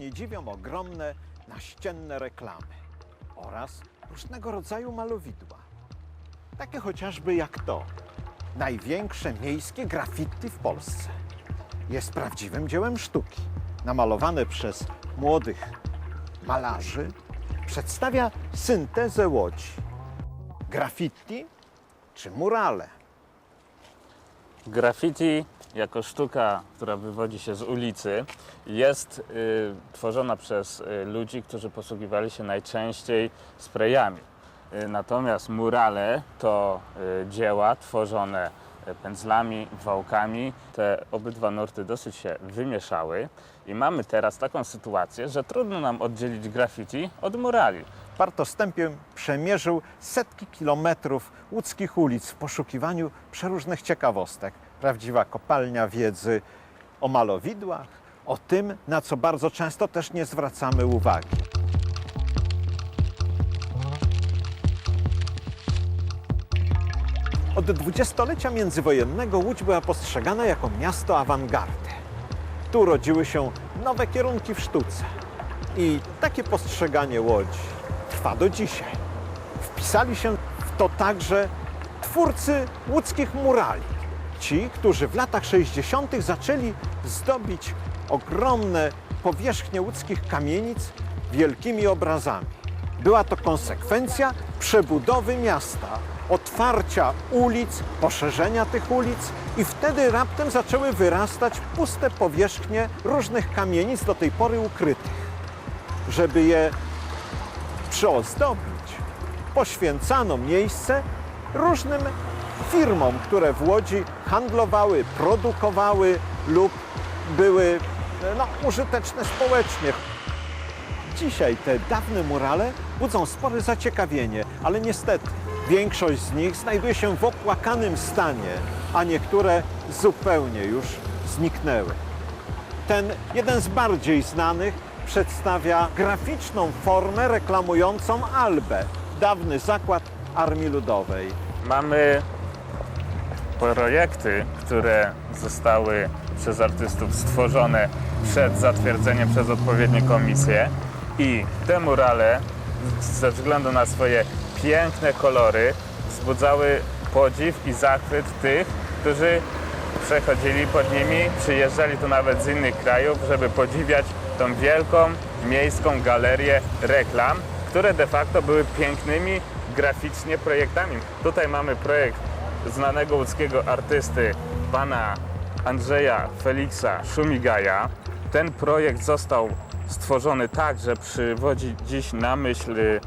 Nie dziwią ogromne naścienne reklamy oraz różnego rodzaju malowidła. Takie chociażby jak to. Największe miejskie graffiti w Polsce. Jest prawdziwym dziełem sztuki. Namalowane przez młodych malarzy, przedstawia syntezę łodzi. Graffiti czy murale? Graffiti jako sztuka, która wywodzi się z ulicy, jest y, tworzona przez y, ludzi, którzy posługiwali się najczęściej sprayami. Y, natomiast murale to y, dzieła tworzone y, pędzlami, wałkami. Te obydwa nurty dosyć się wymieszały i mamy teraz taką sytuację, że trudno nam oddzielić graffiti od murali. Partostępiem przemierzył setki kilometrów łódzkich ulic w poszukiwaniu przeróżnych ciekawostek. Prawdziwa kopalnia wiedzy o malowidłach, o tym, na co bardzo często też nie zwracamy uwagi. Od dwudziestolecia międzywojennego Łódź była postrzegana jako miasto awangardy. Tu rodziły się nowe kierunki w sztuce. I takie postrzeganie Łodzi trwa do dzisiaj. Wpisali się w to także twórcy łódzkich murali. Ci, którzy w latach 60. zaczęli zdobić ogromne powierzchnie łódzkich kamienic wielkimi obrazami. Była to konsekwencja przebudowy miasta, otwarcia ulic, poszerzenia tych ulic i wtedy raptem zaczęły wyrastać puste powierzchnie różnych kamienic do tej pory ukrytych. Żeby je przyozdobić, poświęcano miejsce różnym firmom, które w Łodzi handlowały, produkowały lub były no, użyteczne społecznie. Dzisiaj te dawne murale budzą spore zaciekawienie, ale niestety większość z nich znajduje się w opłakanym stanie, a niektóre zupełnie już zniknęły. Ten jeden z bardziej znanych przedstawia graficzną formę reklamującą Albę, dawny zakład Armii Ludowej. Mamy projekty, które zostały przez artystów stworzone przed zatwierdzeniem przez odpowiednie komisje i te murale ze względu na swoje piękne kolory wzbudzały podziw i zachwyt tych, którzy przechodzili pod nimi, przyjeżdżali tu nawet z innych krajów, żeby podziwiać tą wielką miejską galerię reklam, które de facto były pięknymi graficznie projektami. Tutaj mamy projekt znanego łódzkiego artysty, pana Andrzeja Feliksa Szumigaja. Ten projekt został stworzony tak, że przywodzi dziś na myśl mm,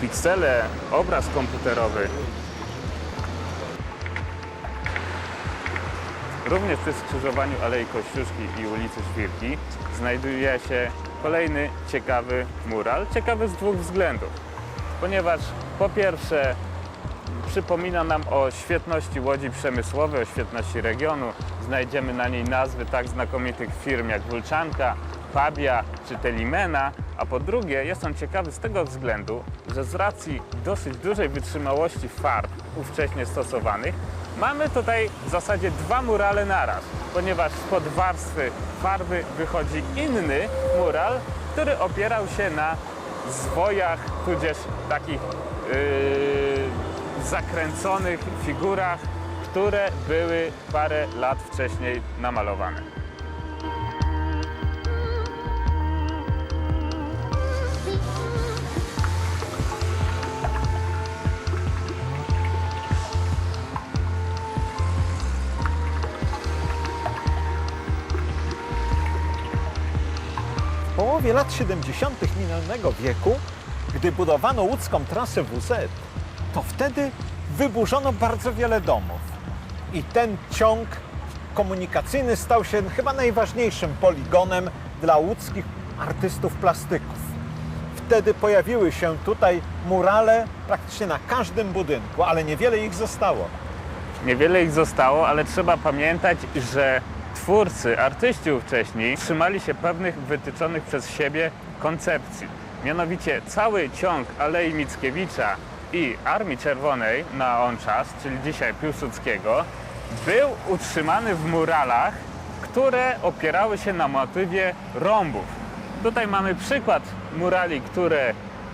piksele, obraz komputerowy. Również przy skrzyżowaniu Alei Kościuszki i ulicy Świrki znajduje się kolejny ciekawy mural. Ciekawy z dwóch względów. Ponieważ po pierwsze przypomina nam o świetności łodzi przemysłowej, o świetności regionu. Znajdziemy na niej nazwy tak znakomitych firm jak Wulczanka, Pabia czy Telimena, a po drugie jest on ciekawy z tego względu, że z racji dosyć dużej wytrzymałości farb ówcześnie stosowanych, mamy tutaj w zasadzie dwa murale naraz, ponieważ spod warstwy farby wychodzi inny mural, który opierał się na zwojach, tudzież takich yy, zakręconych figurach, które były parę lat wcześniej namalowane. W połowie lat 70. minionego wieku, gdy budowano łódzką trasę WZ, to wtedy wyburzono bardzo wiele domów. I ten ciąg komunikacyjny stał się chyba najważniejszym poligonem dla łódzkich artystów plastyków. Wtedy pojawiły się tutaj murale praktycznie na każdym budynku, ale niewiele ich zostało. Niewiele ich zostało, ale trzeba pamiętać, że twórcy, artyści ówcześni trzymali się pewnych wytyczonych przez siebie koncepcji. Mianowicie cały ciąg Alei Mickiewicza i Armii Czerwonej na on czas, czyli dzisiaj Piłsudskiego, był utrzymany w muralach, które opierały się na motywie rąbów. Tutaj mamy przykład murali, które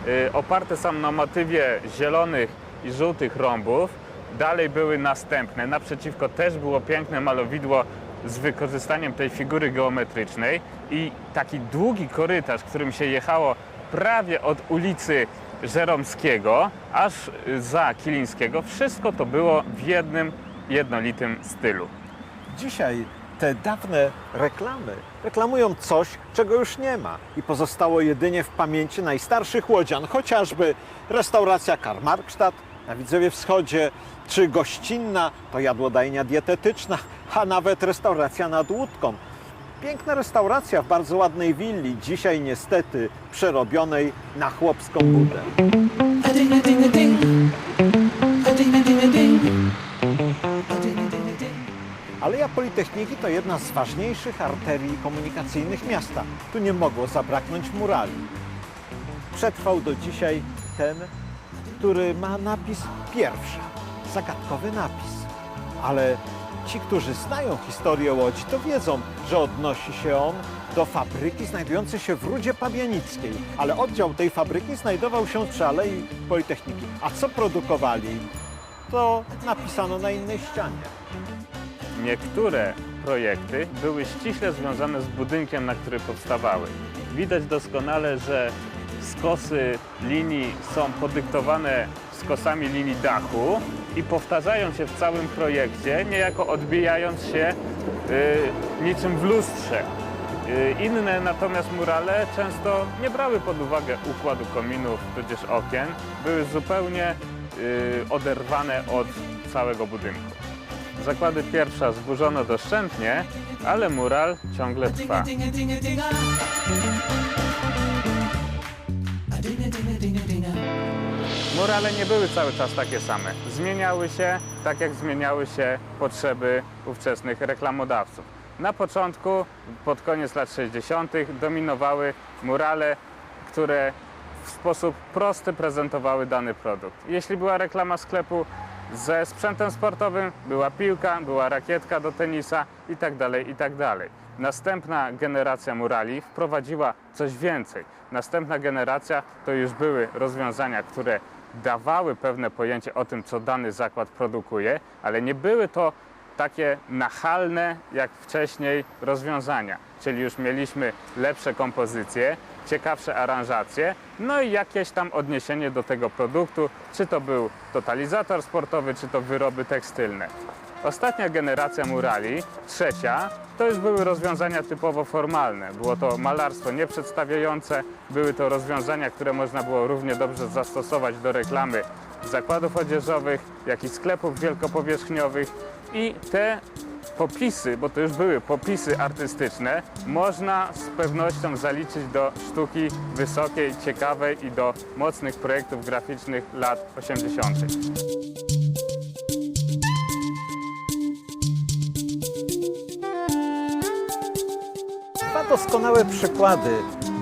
y, oparte są na motywie zielonych i żółtych rąbów. Dalej były następne. Naprzeciwko też było piękne malowidło z wykorzystaniem tej figury geometrycznej i taki długi korytarz, którym się jechało prawie od ulicy Żeromskiego aż za Kilińskiego. Wszystko to było w jednym jednolitym stylu. Dzisiaj te dawne reklamy reklamują coś, czego już nie ma i pozostało jedynie w pamięci najstarszych łodzian, chociażby restauracja Karmarkstadt na Widzewie Wschodzie, czy gościnna, to jadłodajnia dietetyczna, a nawet restauracja nad Łódką. Piękna restauracja w bardzo ładnej willi, dzisiaj niestety przerobionej na chłopską budę. Aleja Politechniki to jedna z ważniejszych arterii komunikacyjnych miasta. Tu nie mogło zabraknąć murali. Przetrwał do dzisiaj ten, który ma napis pierwsza. Zagadkowy napis. Ale ci, którzy znają historię Łodzi, to wiedzą, że odnosi się on do fabryki znajdującej się w Rudzie Pabianickiej. Ale oddział tej fabryki znajdował się przy Alei Politechniki. A co produkowali? To napisano na innej ścianie. Niektóre projekty były ściśle związane z budynkiem, na który powstawały. Widać doskonale, że skosy linii są podyktowane skosami linii dachu i powtarzają się w całym projekcie, niejako odbijając się y, niczym w lustrze. Y, Inne natomiast murale często nie brały pod uwagę układu kominów tudzież okien, były zupełnie y, oderwane od całego budynku. Zakłady pierwsza zburzono doszczętnie, ale mural ciągle trwa. Murale nie były cały czas takie same. Zmieniały się tak, jak zmieniały się potrzeby ówczesnych reklamodawców. Na początku, pod koniec lat 60., dominowały murale, które w sposób prosty prezentowały dany produkt. Jeśli była reklama sklepu ze sprzętem sportowym, była piłka, była rakietka do tenisa itd. itd. Następna generacja murali wprowadziła coś więcej. Następna generacja to już były rozwiązania, które dawały pewne pojęcie o tym, co dany zakład produkuje, ale nie były to takie nachalne jak wcześniej rozwiązania. Czyli już mieliśmy lepsze kompozycje, ciekawsze aranżacje, no i jakieś tam odniesienie do tego produktu, czy to był totalizator sportowy, czy to wyroby tekstylne. Ostatnia generacja murali, trzecia, to już były rozwiązania typowo formalne. Było to malarstwo nieprzedstawiające, były to rozwiązania, które można było równie dobrze zastosować do reklamy zakładów odzieżowych, jak i sklepów wielkopowierzchniowych i te popisy, bo to już były popisy artystyczne, można z pewnością zaliczyć do sztuki wysokiej, ciekawej i do mocnych projektów graficznych lat 80. doskonałe przykłady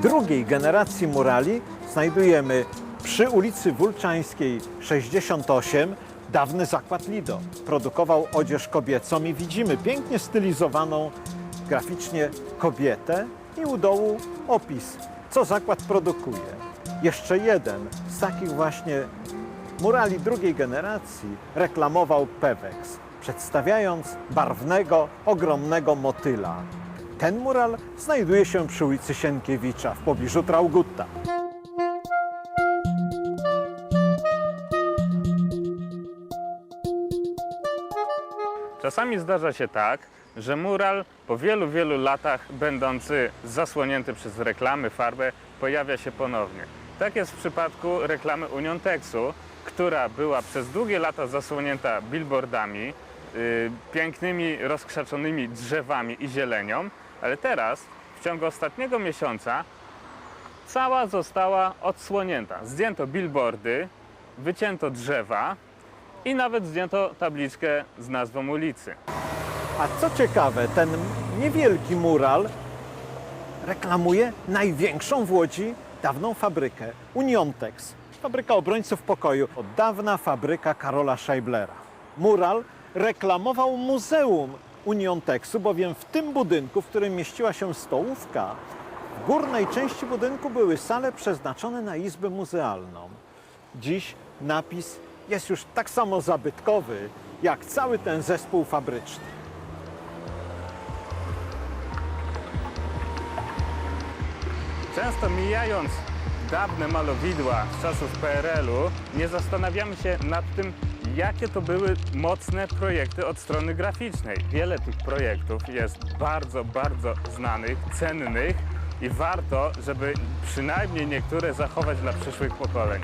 drugiej generacji murali znajdujemy przy ulicy Wulczańskiej 68. Dawny zakład Lido produkował odzież kobiecą i widzimy pięknie stylizowaną graficznie kobietę i u dołu opis, co zakład produkuje. Jeszcze jeden z takich właśnie murali drugiej generacji reklamował Pewex, przedstawiając barwnego, ogromnego motyla. Ten mural znajduje się przy ulicy Sienkiewicza w pobliżu Traugutta. Czasami zdarza się tak, że mural po wielu, wielu latach będący zasłonięty przez reklamy, farbę, pojawia się ponownie. Tak jest w przypadku reklamy Uniontexu, która była przez długie lata zasłonięta billboardami, y, pięknymi, rozkrzaczonymi drzewami i zielenią, ale teraz, w ciągu ostatniego miesiąca, cała została odsłonięta. Zdjęto billboardy, wycięto drzewa i nawet zdjęto tabliczkę z nazwą ulicy. A co ciekawe, ten niewielki mural reklamuje największą w Łodzi dawną fabrykę Uniontex. Fabryka obrońców pokoju. Od dawna fabryka Karola Scheiblera. Mural reklamował muzeum, Unionteksu, bowiem w tym budynku, w którym mieściła się stołówka, w górnej części budynku były sale przeznaczone na izbę muzealną. Dziś napis jest już tak samo zabytkowy, jak cały ten zespół fabryczny. Często mijając dawne malowidła z czasów PRL-u, nie zastanawiamy się nad tym, jakie to były mocne projekty od strony graficznej. Wiele tych projektów jest bardzo, bardzo znanych, cennych i warto, żeby przynajmniej niektóre zachować dla przyszłych pokoleń.